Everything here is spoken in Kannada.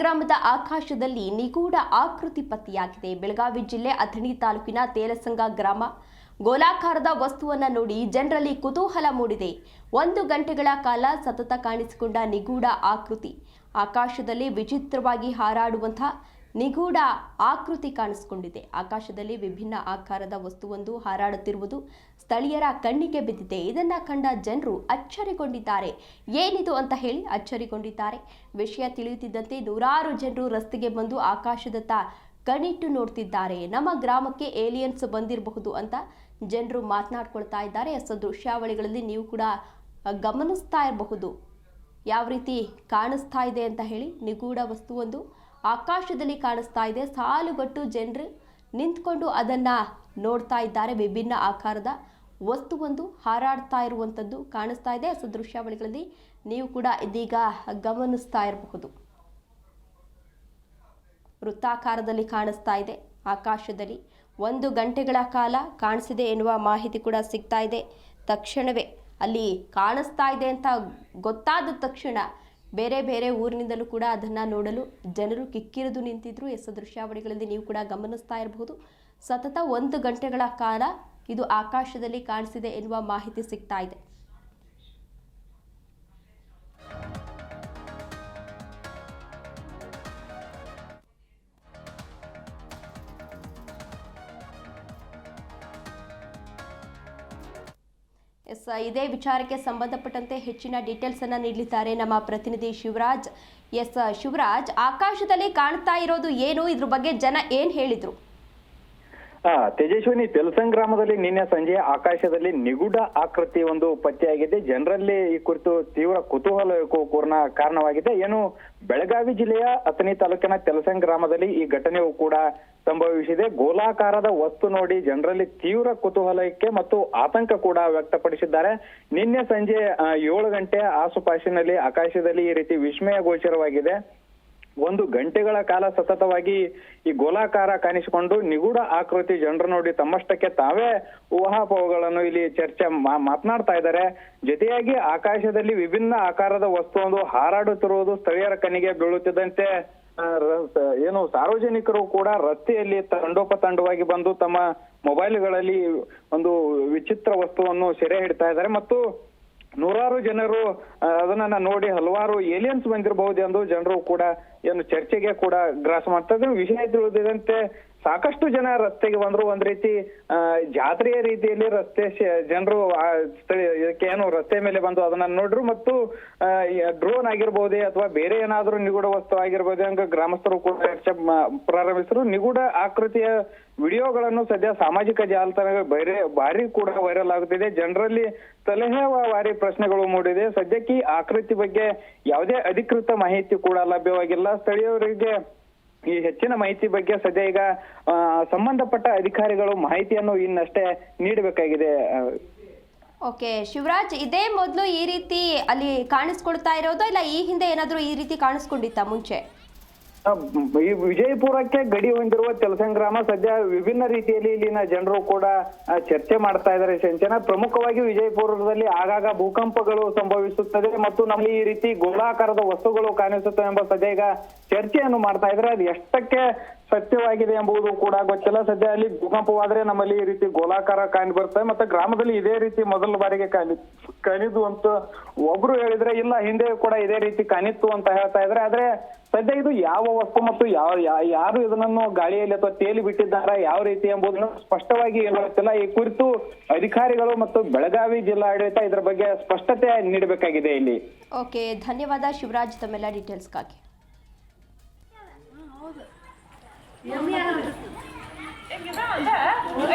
ಗ್ರಾಮದ ಆಕಾಶದಲ್ಲಿ ನಿಗೂಢ ಆಕೃತಿ ಪತ್ತೆಯಾಗಿದೆ. ಬೆಳಗಾವಿ ಜಿಲ್ಲೆ ಅಥಣಿ ತಾಲೂಕಿನ ತೇಲಸಂಗ ಗ್ರಾಮ. ಗೋಲಾಕಾರದ ವಸ್ತುವನ್ನ ನೋಡಿ ಜನರಲ್ಲಿ ಕುತೂಹಲ ಮೂಡಿದೆ. ಒಂದು ಗಂಟೆಗಳ ಕಾಲ ಸತತ ಕಾಣಿಸಿಕೊಂಡ ನಿಗೂಢ ಆಕೃತಿ. ಆಕಾಶದಲ್ಲಿ ವಿಚಿತ್ರವಾಗಿ ಹಾರಾಡುವಂತಹ ನಿಗೂಢ ಆಕೃತಿ ಕಾಣಿಸಿಕೊಂಡಿದೆ. ಆಕಾಶದಲ್ಲಿ ವಿಭಿನ್ನ ಆಕಾರದ ವಸ್ತುವೊಂದು ಹಾರಾಡುತ್ತಿರುವುದು ಸ್ಥಳೀಯರ ಕಣ್ಣಿಗೆ ಬಿದ್ದಿದೆ. ಇದನ್ನ ಕಂಡ ಜನರು ಅಚ್ಚರಿಗೊಂಡಿದ್ದಾರೆ. ಏನಿದು ಅಂತ ಹೇಳಿ ಅಚ್ಚರಿಗೊಂಡಿದ್ದಾರೆ. ವಿಷಯ ತಿಳಿಯುತ್ತಿದ್ದಂತೆ ನೂರಾರು ಜನರು ರಸ್ತೆಗೆ ಬಂದು ಆಕಾಶದತ್ತ ಕಣ್ಣಿಟ್ಟು ನೋಡ್ತಿದ್ದಾರೆ. ನಮ್ಮ ಗ್ರಾಮಕ್ಕೆ ಏಲಿಯನ್ಸ್ ಬಂದಿರಬಹುದು ಅಂತ ಜನರು ಮಾತನಾಡ್ಕೊಳ್ತಾ ಇದ್ದಾರೆ. ಎಸ್ ದೃಶ್ಯಾವಳಿಗಳಲ್ಲಿ ನೀವು ಕೂಡ ಗಮನಿಸ್ತಾ ಇರಬಹುದು. ಯಾವ ರೀತಿ ಕಾಣಿಸ್ತಾ ಇದೆ ಅಂತ ಹೇಳಿ ನಿಗೂಢ ವಸ್ತುವೊಂದು ಆಕಾಶದಲ್ಲಿ ಕಾಣಿಸ್ತಾ ಇದೆ. ಸಾಲುಗಟ್ಟು ಜನರು ನಿಂತ್ಕೊಂಡು ಅದನ್ನ ನೋಡ್ತಾ ಇದ್ದಾರೆ. ವಿಭಿನ್ನ ಆಕಾರದ ವಸ್ತುವೊಂದು ಹಾರಾಡ್ತಾ ಇರುವಂಥದ್ದು ಕಾಣಿಸ್ತಾ ಇದೆ. ಸೊ ದೃಶ್ಯಾವಳಿಗಳಲ್ಲಿ ನೀವು ಕೂಡ ಇದೀಗ ಗಮನಿಸ್ತಾ ಇರಬಹುದು. ವೃತ್ತಾಕಾರದಲ್ಲಿ ಕಾಣಿಸ್ತಾ ಇದೆ. ಆಕಾಶದಲ್ಲಿ ಒಂದು ಗಂಟೆಗಳ ಕಾಲ ಕಾಣಿಸಿದೆ ಎನ್ನುವ ಮಾಹಿತಿ ಕೂಡ ಸಿಗ್ತಾ ಇದೆ. ತಕ್ಷಣವೇ ಅಲ್ಲಿ ಕಾಣಿಸ್ತಾ ಇದೆ ಅಂತ ಗೊತ್ತಾದ ತಕ್ಷಣ ಬೇರೆ ಬೇರೆ ಊರಿನಿಂದಲೂ ಕೂಡ ಅದನ್ನು ನೋಡಲು ಜನರು ಕಿಕ್ಕಿರಿದು ನಿಂತಿದ್ರು. ಎಸ್ ದೃಶ್ಯಾವಳಿಗಳಲ್ಲಿ ನೀವು ಕೂಡ ಗಮನಿಸ್ತಾ ಇರಬಹುದು. ಸತತ ಒಂದು ಗಂಟೆಗಳ ಕಾಲ ಇದು ಆಕಾಶದಲ್ಲಿ ಕಾಣಿಸಿದೆ ಎನ್ನುವ ಮಾಹಿತಿ ಸಿಗ್ತಾ ಇದೆ. ಎಸ್, ಇದೇ ವಿಚಾರಕ್ಕೆ ಸಂಬಂಧಪಟ್ಟಂತೆ ಹೆಚ್ಚಿನ ಡೀಟೇಲ್ಸ್ ಅನ್ನ ನೀಡಲಿದ್ದಾರೆ ನಮ್ಮ ಪ್ರತಿನಿಧಿ ಶಿವರಾಜ್. ಎಸ್, ಶಿವರಾಜ್, ಆಕಾಶದಲ್ಲಿ ಕಾಣ್ತಾ ಇರೋದು ಏನು? ಇದ್ರ ಬಗ್ಗೆ ಜನ ಏನ್ ಹೇಳಿದ್ರು? ಆ, ತೇಜಸ್ವಿನಿ ತೆಲಸಂಗ್ ಗ್ರಾಮದಲ್ಲಿ ನಿನ್ನೆ ಸಂಜೆ ಆಕಾಶದಲ್ಲಿ ನಿಗೂಢ ಆಕೃತಿ ಒಂದು ಪತ್ತೆಯಾಗಿದೆ. ಜನರಲ್ಲಿ ಈ ಕುರಿತು ತೀವ್ರ ಕುತೂಹಲಕ್ಕೂ ಪೂರ್ಣ ಕಾರಣವಾಗಿದೆ. ಏನು, ಬೆಳಗಾವಿ ಜಿಲ್ಲೆಯ ಅಥಣಿ ತಾಲೂಕಿನ ತೆಲಸಂಗ್ ಗ್ರಾಮದಲ್ಲಿ ಈ ಘಟನೆಯು ಕೂಡ ಸಂಭವಿಸಿದೆ. ಗೋಲಾಕಾರದ ವಸ್ತು ನೋಡಿ ಜನರಲ್ಲಿ ತೀವ್ರ ಕುತೂಹಲಕ್ಕೆ ಮತ್ತು ಆತಂಕ ಕೂಡ ವ್ಯಕ್ತಪಡಿಸಿದ್ದಾರೆ. ನಿನ್ನೆ ಸಂಜೆ ಏಳು ಗಂಟೆ ಆಸುಪಾಸಿನಲ್ಲಿ ಆಕಾಶದಲ್ಲಿ ಈ ರೀತಿ ವಿಸ್ಮಯ ಗೋಚರವಾಗಿದೆ ಒಂದು ಗಂಟೆಗಳ ಕಾಲ ಸತತವಾಗಿ ಈ ಗೋಲಾಕಾರ ಕಾಣಿಸಿಕೊಂಡು ನಿಗೂಢ ಆಕೃತಿ ಜನರು ನೋಡಿ ತಮ್ಮಷ್ಟಕ್ಕೆ ತಾವೇ ಊಹಾಪೋಹಗಳನ್ನು ಇಲ್ಲಿ ಚರ್ಚೆ ಮಾತನಾಡ್ತಾ ಇದ್ದಾರೆ. ಜೊತೆಯಾಗಿ ಆಕಾಶದಲ್ಲಿ ವಿಭಿನ್ನ ಆಕಾರದ ವಸ್ತುವೊಂದು ಹಾರಾಡುತ್ತಿರುವುದು ಸ್ಥಳೀಯರ ಕಣ್ಣಿಗೆ ಬೀಳುತ್ತಿದ್ದಂತೆ ಏನು ಸಾರ್ವಜನಿಕರು ಕೂಡ ರಸ್ತೆಯಲ್ಲಿ ತಂಡೋಪತಂಡವಾಗಿ ಬಂದು ತಮ್ಮ ಮೊಬೈಲ್ಗಳಲ್ಲಿ ಒಂದು ವಿಚಿತ್ರ ವಸ್ತುವನ್ನು ಸೆರೆ ಹಿಡ್ತಾ ಇದ್ದಾರೆ. ಮತ್ತು ನೂರಾರು ಜನರು ಅದನ್ನ ನೋಡಿ ಹಲವಾರು ಏಲಿಯನ್ಸ್ ಬಂದಿರಬಹುದು ಎಂದು ಜನರು ಕೂಡ, ಏನು ಚರ್ಚೆಗೆ ಕೂಡ ಗ್ರಾಸ ಮಾಡ್ತಾ ಇದ್ದಾರೆ. ವಿಷಯ ತಿಳಿದಿದಂತೆ ಸಾಕಷ್ಟು ಜನ ರಸ್ತೆಗೆ ಬಂದ್ರು. ಒಂದ್ ರೀತಿ ಜಾತ್ರೆಯ ರೀತಿಯಲ್ಲಿ ರಸ್ತೆ ಜನರು ಇದಕ್ಕೆ ಏನು ರಸ್ತೆ ಮೇಲೆ ಬಂದು ಅದನ್ನ ನೋಡ್ರು ಮತ್ತು ಡ್ರೋನ್ ಆಗಿರ್ಬೋದೇ ಅಥವಾ ಬೇರೆ ಏನಾದ್ರೂ ನಿಗೂಢ ವಸ್ತು ಆಗಿರ್ಬೋದೆ ಹಂಗ ಗ್ರಾಮಸ್ಥರು ಕೂಡ ಪ್ರಾರಂಭಿಸಿದ್ರು ನಿಗೂಢ ಆಕೃತಿಯ ವಿಡಿಯೋಗಳನ್ನು ಸದ್ಯ ಸಾಮಾಜಿಕ ಜಾಲತಾಣ ಬೇರೆ, ಭಾರಿ ಕೂಡ ವೈರಲ್ ಆಗುತ್ತಿದೆ. ಜನರಲ್ಲಿ ಸಲಹೆ ವಾರಿ ಪ್ರಶ್ನೆಗಳು ಮೂಡಿದೆ. ಸದ್ಯಕ್ಕೆ ಆಕೃತಿ ಬಗ್ಗೆ ಯಾವುದೇ ಅಧಿಕೃತ ಮಾಹಿತಿ ಕೂಡ ಲಭ್ಯವಾಗಿಲ್ಲ. ಸ್ಥಳೀಯರಿಗೆ ಈ ಹೆಚ್ಚಿನ ಮಾಹಿತಿ ಬಗ್ಗೆ ಸದ್ಯ ಈಗ ಸಂಬಂಧಪಟ್ಟ ಅಧಿಕಾರಿಗಳು ಮಾಹಿತಿಯನ್ನು ಇನ್ನಷ್ಟೇ ನೀಡಬೇಕಾಗಿದೆ. ಓಕೆ, ಶಿವರಾಜ್, ಇದೇ ಮೊದಲು ಈ ರೀತಿ ಅಲ್ಲಿ ಕಾಣಿಸ್ಕೊಳ್ತಾ ಇರೋದು, ಇಲ್ಲ ಈ ಹಿಂದೆ ಏನಾದರೂ ಈ ರೀತಿ ಕಾಣಿಸ್ಕೊಂಡಿತ್ತಾ ಮುಂಚೆ? ಈ ವಿಜಯಪುರಕ್ಕೆ ಗಡಿ ಹೊಂದಿರುವ ತೆಲಸಂಗ್ ಗ್ರಾಮ ಸದ್ಯ ವಿಭಿನ್ನ ರೀತಿಯಲ್ಲಿ ಇಲ್ಲಿನ ಜನರು ಕೂಡ ಚರ್ಚೆ ಮಾಡ್ತಾ ಇದ್ದಾರೆ. ಸಂಚನ ಪ್ರಮುಖವಾಗಿ ವಿಜಯಪುರದಲ್ಲಿ ಆಗಾಗ ಭೂಕಂಪಗಳು ಸಂಭವಿಸುತ್ತದೆ ಮತ್ತು ನಮ್ಮಲ್ಲಿ ಈ ರೀತಿ ಗೋಳಾಕಾರದ ವಸ್ತುಗಳು ಕಾಣಿಸುತ್ತವೆ ಎಂಬ ಸದ್ಯ ಈಗ ಚರ್ಚೆಯನ್ನು ಮಾಡ್ತಾ ಇದ್ರೆ ಅದು ಎಷ್ಟಕ್ಕೆ ಸತ್ಯವಾಗಿದೆ ಎಂಬುದು ಕೂಡ ಗೊತ್ತಿಲ್ಲ. ಸದ್ಯ ಅಲ್ಲಿ ಭೂಕಂಪವಾದ್ರೆ ನಮ್ಮಲ್ಲಿ ಈ ರೀತಿ ಗೋಲಾಕಾರ ಕಾಣಿ ಬರ್ತದೆ ಮತ್ತೆ ಗ್ರಾಮದಲ್ಲಿ ಇದೇ ರೀತಿ ಮೊದಲ ಬಾರಿಗೆ ಕಾಣಿ ಕಣಿದು ಅಂತ ಒಬ್ರು ಹೇಳಿದ್ರೆ ಇಲ್ಲ, ಹಿಂದೆ ಕೂಡ ಇದೇ ರೀತಿ ಕಾಣಿತ್ತು ಅಂತ ಹೇಳ್ತಾ ಇದ್ರೆ ಆದ್ರೆ ಸದ್ಯ ಇದು ಯಾವ ವಸ್ತು ಮತ್ತು ಯಾವ ಯಾರು ಇದನ್ನು ಗಾಳಿಯಲ್ಲಿ ಅಥವಾ ತೇಲಿ ಬಿಟ್ಟಿದ್ದಾರೆ ಯಾವ ರೀತಿ ಎಂಬುದನ್ನು ಸ್ಪಷ್ಟವಾಗಿ ಹೇಳುತ್ತಿಲ್ಲ. ಈ ಕುರಿತು ಅಧಿಕಾರಿಗಳು ಮತ್ತು ಬೆಳಗಾವಿ ಜಿಲ್ಲಾಡಳಿತ ಇದರ ಬಗ್ಗೆ ಸ್ಪಷ್ಟತೆ ನೀಡಬೇಕಾಗಿದೆ ಇಲ್ಲಿ. ಓಕೆ ಧನ್ಯವಾದ ಶಿವರಾಜ್ ತಮ್ಮೆಲ್ಲ ಡೀಟೇಲ್ಸ್ಗಾಗಿ ಹೌದು.